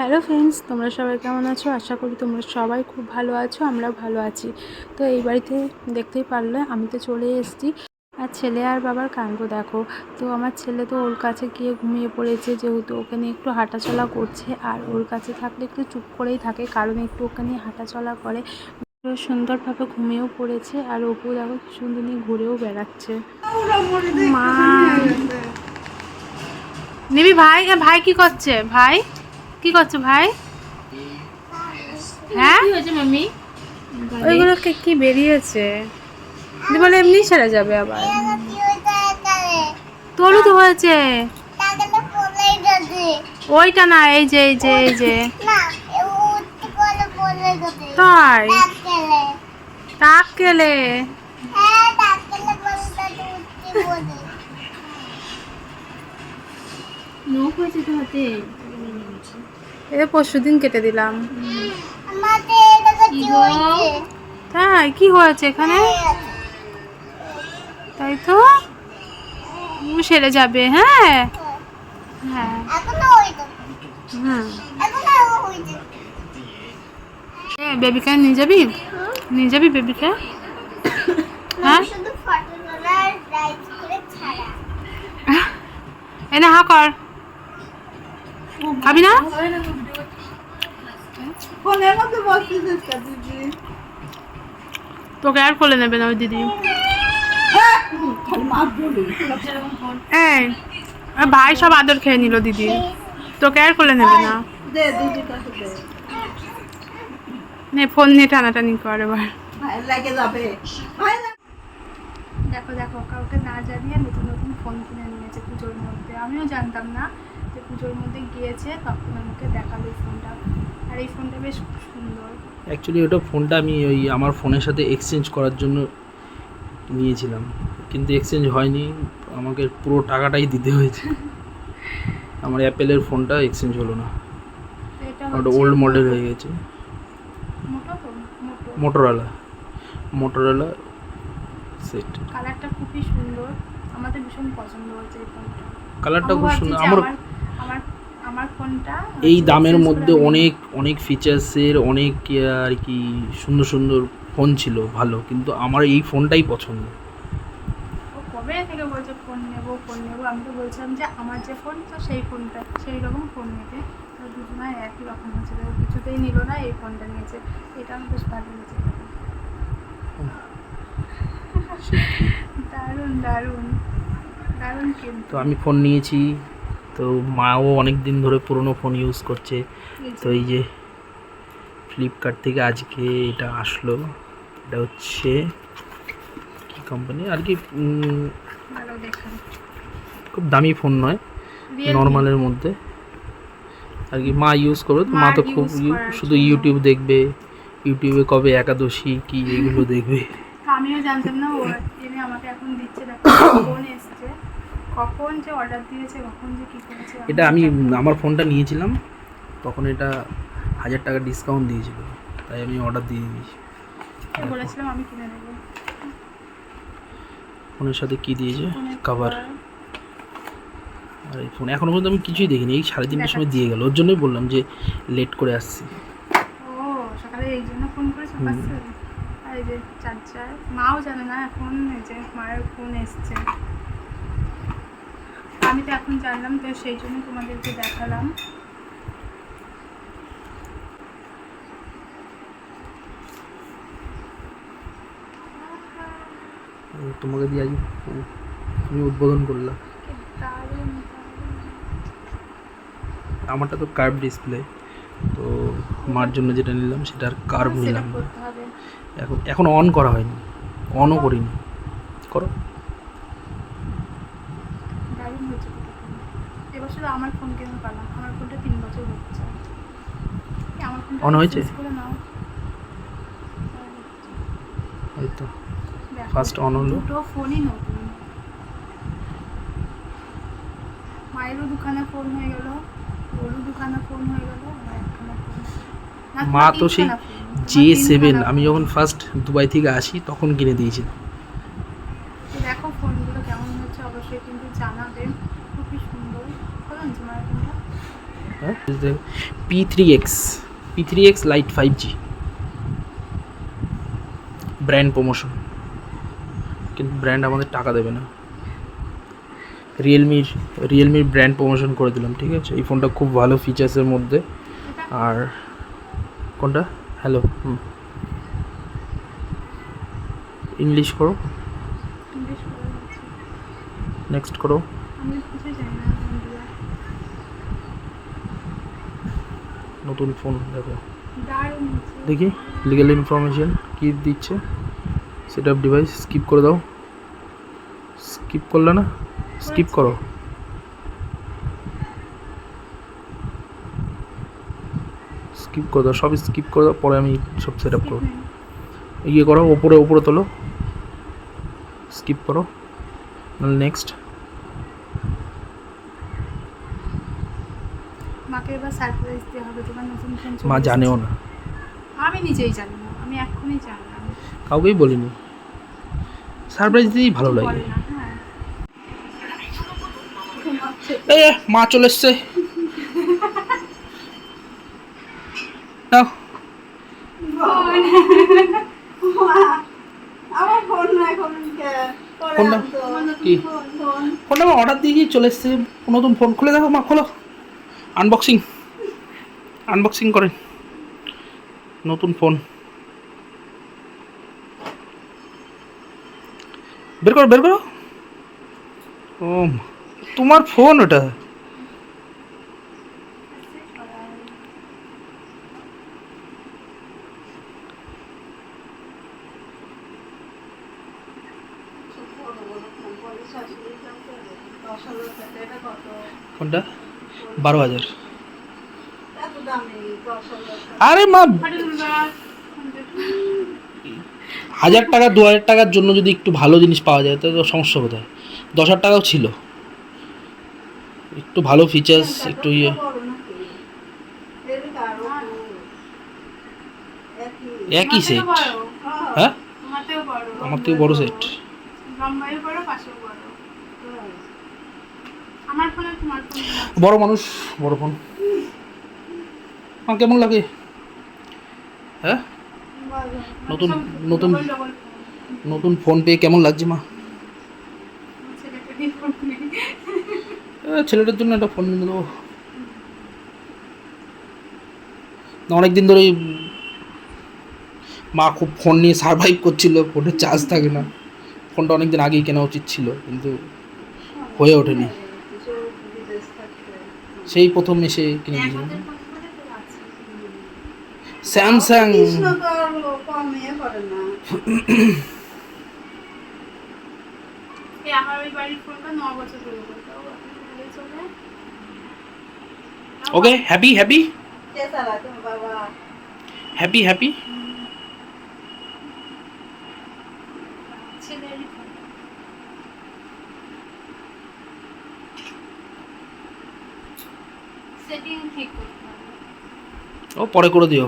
Hello friends, তোমরা সবাই কেমন আছো? আশা করি তোমরা সবাই খুব ভালো আছো, আমরাও ভালো আছি। তো এই বাড়িতে দেখতেই পারলে, আমি তো চলে এসেছি। আর ছেলে আর বাবার কাণ্ড দেখো। তো আমার ছেলে তো ওর কাছে গিয়ে ঘুমিয়ে পড়েছে, যেহেতু ওখানে একটু হাঁটাচলা করছে। আর ওর কাছে থাকলে একটু চুপ করেই থাকে, কারণ একটু ওখানে হাঁটাচলা করে। সুন্দরভাবে ঘুমিয়েও পড়েছে, আর ওপু দেখো সুন্দর নিয়ে ঘুরেও বেড়াচ্ছে। মা। নিবি ভাই ভাই কি করছে? ভাই? কি করছ ভাই? হ্যাঁ? কি হয়েছে মাম্মি? ওইগুলোকে কি বেরিয়েছে? বলে এমনি সেরে যাবে আবার। তোরও তো হয়েছে। ওইটা না এই যে এই যে এই যে। তাই? টাক কেলে তো হাতে। এ পরশু দিন কেটে দিলাম? তাই কি হয়েছে এখানে? তাই তো? সেরে যাবে হ্যাঁ? হ্যাঁ। হুম। বেবিকে নিয়ে যাবি? নিয়ে যাবি বেবিকে? হ্যাঁ? এনে হা কর। খাবি না? তোকে আর কোলে নেবে না ওই দিদি। ভাই সব আদর খেয়ে নিল দিদি। তোকে আর কোলে নেবে না। নে, ফোন নিয়ে টানাটানি কর এবার। দেখো দেখো, কাউকে না জানিয়ে নতুন নতুন ফোন কিনে নিয়েছে পুজোর মধ্যে। আমিও জানতাম না। যে পুজোর মধ্যে গিয়েছে তখন আমাকে দেখাল এই ফোনটা। আর এই ফোনটা বেশ সুন্দর। অ্যাকচুয়ালি ওটা ফোনটা আমি ওই আমার ফোনের সাথে এক্সচেঞ্জ করার জন্য নিয়েছিলাম। কিন্তু এক্সচেঞ্জ হয়নি আমাকে পুরো টাকাটাই দিতে হয়েছে। আমার অ্যাপেলের ফোনটা এক্সচেঞ্জ হলো না। ওটা ওল্ড মডেল হয়ে গেছে। মোটোরোলা মোটোরোলা সেট কালারটা খুবই সুন্দর। আমাদের ভীষণ পছন্দ হয়েছে এই ফোনটা। কালারটা খুব সুন্দর। আমার এই দামের মধ্যে অনেক অনেক ফিচার্সের অনেক আর কি সুন্দর সুন্দর ফোন ছিল ভালো কিন্তু আমার এই ফোনটাই পছন্দ। ও কবে থেকে বলছে ফোন নেব ফোন নেব? আমি তো বলছিলাম যে আমার যে ফোন তো সেই ফোনটা সেই রকম ফোন নিতে তো দুজনের একই রকম হচ্ছে তো কিছুতেই নিল না এই ফোনটা নিয়েছে। এটা আমার বেশ ভালো লেগেছে দারুণ দারুণ দারুণ কিন্তু। তো আমি ফোন নিয়েছি তো মাও অনেক দিন ধরে পুরনো ফোন ইউজ করছে। তো এই যে ফ্লিপকার্ট থেকে আজকে এটা আসলো। এটা হচ্ছে কি কোম্পানি আর কি খুব দামি ফোন নয় নর্মালের মধ্যে। আর কি মা ইউজ করবে তো মা তো খুব শুধু ইউটিউব দেখবে ইউটিউবে কবে একাদশী কি এগুলো দেখবে। আমিও জানতাম না ও আমাকে এখন দিচ্ছে দেখো ফোন এসছে। কখন যে অর্ডার দিয়েছে কখন যে কি করেছে এটা আমি আমার ফোনটা নিয়েছিলাম তখন এটা হাজার টাকা ডিসকাউন্ট দিয়েছিল তাই আমি অর্ডার দিয়ে দিয়েছি। বলেছিলাম আমি কিনে নেব। ফোনের সাথে কি দিয়েছে? কভার আর এই ফোন এখনও পর্যন্ত আমি কিছুই দেখিনি এই সাড়ে তিনটার সময় দিয়ে গেল ওর জন্যই বললাম যে লেট করে আসছি। ও সকালে এই জন্য ফোন করেছে পাশে আর এই যে চার্জার মাও জানে না এখন এই যে মায়ের ফোন এসছে। আমি তো এখন জানলাম তো সেই জন্য তোমাদেরকে দেখালাম তোমাকে দিয়ে আজ তুমি উদ্বোধন করলা কি দারুণ দারুণ। আমারটা তো কার্ভ ডিসপ্লে তো মার জন্য যেটা নিলাম কার্ভ সেটা নিলাম না। করতে হবে এখন এখন অন করা হয়নি অনও করিনি করো দারুণ হয়েছে দুটো ফোন এবার আমার ফোন কেনার পালা আমার ফোনটা তিন বছর হচ্ছে। এই আমার ফোনটা On হয়েছে? exchange করে নাও। ওই তো। First on হলো। দুটো ফোনই নতুন। মায়েরও দুখানা ফোন হয়ে গেল ওরও দুখানা ফোন হয়ে গেল মা তো সেই জে সেভেন আমি যখন ফার্স্ট দুবাই থেকে আসি তখন কিনে দিয়েছি তো দেখো ফোনগুলো কেমন হচ্ছে অবশ্যই কিন্তু জানাবে খুবই সুন্দর। বলুন তোমার হ্যাঁ P three X P three X lite five G brand promotion কিন্তু ব্র্যান্ড আমাদের টাকা দেবে না। রিয়েলমির রিয়েলমির ব্র্যান্ড প্রমোশন করে দিলাম, ঠিক আছে? এই ফোনটা খুব ভালো ফিচার্সের মধ্যে। আর কোনটা? Hello hmm. ইংলিশ করো। নেক্সট করো। নতুন ফোন দেখো। দেখি লিগাল ইনফরমেশন কি দিচ্ছে? সেট আপ ডিভাইস স্কিপ করে দাও। স্কিপ করলে না? স্কিপ করো। স্কিপ করে দাও সব স্কিপ করে দাও পরে আমি সব সেট আপ করব। ইয়ে করো ওপরে ওপরে তোলো। স্কিপ করো। নেক্সট মাকে এবার সারপ্রাইজ দেওয়া হবে তোমার নতুন ফোন মা জানেও না। আমি নিজেই জানি না আমি এক্ষুনি কাউকেই বলিনি। সারপ্রাইজ দিয়েই ভালো লাগে। হ্যাঁ। মা চলে এসছে। নাও। আমার ফোন না এখন কি? অর্ডার দিয়ে চলে এসছে। নতুন ফোন। খুলে দেখো মা, খোলো। আনবক্সিং আনবক্সিং করেন। নতুন ফোন। বের করো বের করো। ও তোমার ফোন ওটা। ফোনটা বারো হাজার। আরে মা। হাজার টাকা দু হাজার টাকার জন্য যদি একটু ভালো জিনিস পাওয়া যায় তাহলে তো সমস্যা কোথায়? দশ হাজার টাকাও ছিল। একটু ভালো ফিচার্স একটু ইয়ে। একই সেট। হ্যাঁ? আমার থেকে বড় সেট লম্বাইও বড় পাশেও বড়। ফোনে ফোন বড় মানুষ, বড় ফোন কেমন লাগে? হ্যাঁ? নতুন নতুন ফোন নতুন ফোন পেয়ে কেমন লাগছে মা? ফোন ছেলেটার জন্য একটা ফোন কিনে দেবো। অনেক দিন ধরে মা খুব ফোন নিয়ে সার্ভাইভ করছিল ফোনের চার্জ থাকে না। ফোনটা অনেক দিন আগেই কেনা উচিত ছিল, কিন্তু হয়ে ওঠেনি। সেই প্রথম এসে কিনে দিয়েছিল আমাদের ফোন করে তো আছে? স্যামসাং। কৃষ্ণ তো আর কম ইয়ে করে না এই আমার ওই বাড়ির ফোনটা ন বছর ধরে তাও এখন ভালোই চলে ওকে হ্যাপি হ্যাপি কে চালায় তোমার বাবা হ্যাপি হ্যাপি ছেলেরই ফোন সেটিং ঠিক করতে হবে। ও পরে করে দিও।